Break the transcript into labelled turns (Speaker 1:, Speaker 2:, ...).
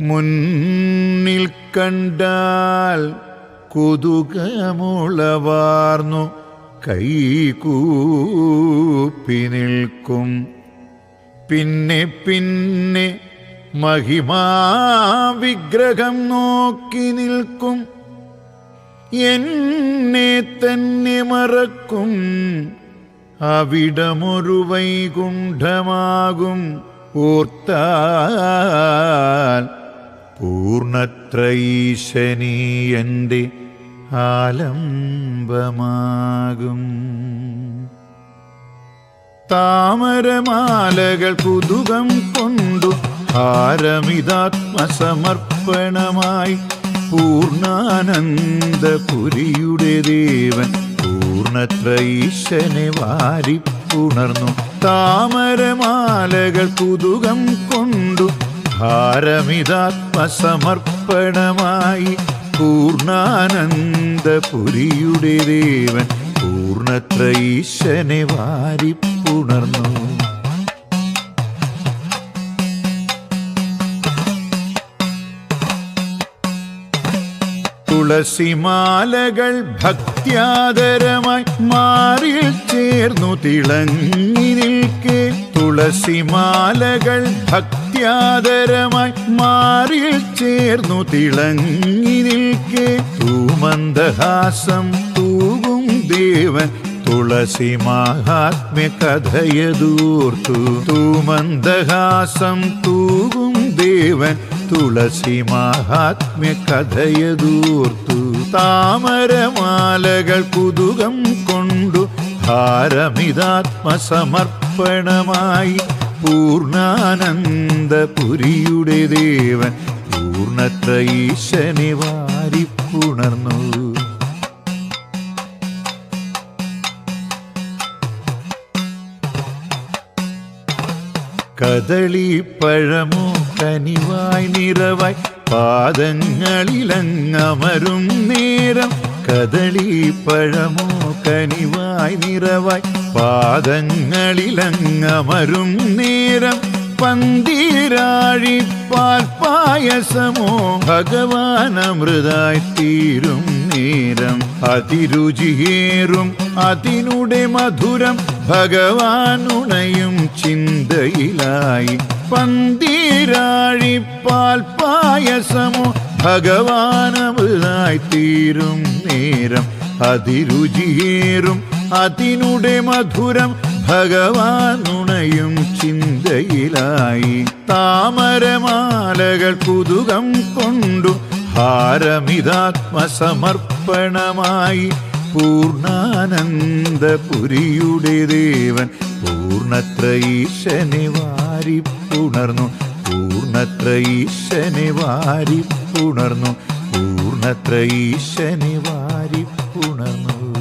Speaker 1: മുന്നിൽ കണ്ടാൽ കൊതുകമുളവാർന്നു. കൈകൂപ്പി നിൽക്കും. പിന്നെ പിന്നെ മഹിമാവിഗ്രഹം നോക്കി നിൽക്കും. എന്നെ തന്നെ മറക്കും. അവിടമൊരു വൈകുണ്ഠമാകും. ഓർത്താൽ പൂർണത്രയീശനീ എന്റെ ആലംബമാകും. താമരമാലകൾ കുതുകം കൊണ്ടു ഹാരമിതാത്മസമർപ്പണമായി പൂർണാനന്ദപുരിയുടെ ദേവൻ പൂർണത്രൈശനെ വാരിപ്പുണർന്നു. താമരമാലകൾ കുതുകം കൊണ്ടു ഹാരമിതാത്മസമർപ്പണമായി പൂർണാനന്ദപുരിയുടെ ദേവൻ പൂർണത്രയീശനെ വാരിപ്പുണർന്നു. തുളസിമാലകൾ ഭക്ത്യാദരമായി മാറിൽ ചേർന്നു തിളങ്ങി നിൽക്കെ തുളസിമാലകൾ ഭക്ത്യാദരമായി മാറിൽ ചേർന്നു തിളങ്ങി നിൽക്കെ. തൂമന്ദഹാസം തൂകും ദേവൻ തുളസി മാഹാത്മ്യ കഥയതൂർത്തു തൂമന്ദഹാസം തൂകും ദേവൻ തുളസി മാഹാത്മ്യ കഥയതൂർത്തു താമരമാലകൾ കുതുകം കൊണ്ടു ഹാരമിതാത്മസമർപ്പണമായി പൂർണാനന്ദപുരിയുടെ ദേവൻ പൂർണത്രയീശനെ വാരിപ്പുണർന്നു. കദളി പഴമോ കനിവായി നിറവായി പാദങ്ങളിലങ്ങമരും നേരം കദളി പഴമോ കനിവായി നിറവായി പാദങ്ങളിലങ്ങമരും നേരം പന്തീരാഴി പായസമോ ഭഗവാനമൃതായി തീരും നേരം അതിരുചിയേറും അതിനുടെ മധുരം ഭഗവാനുണയും ചിന്തയിലായി പന്തീരാഴി പാൽപായസമോ ഭഗവാനമൃതായി തീരും നേരം അതിരുചിയേറും അതിനുടെ മധുരം ഭഗവാനുണയും ചിന്തയിലായി. താമരമാലകൾ പുതുകം കൊണ്ടു ഹാരമിതാത്മസമർപ്പണമായി. പൂർണാനന്ദപുരിയുടെ ദേവൻ പൂർണത്രയീശനെ വാരിപ്പുണർന്നു. പൂർണത്രയീശനെ വാരിപ്പുണർന്നു വാരി വാരിപ്പുണർന്നു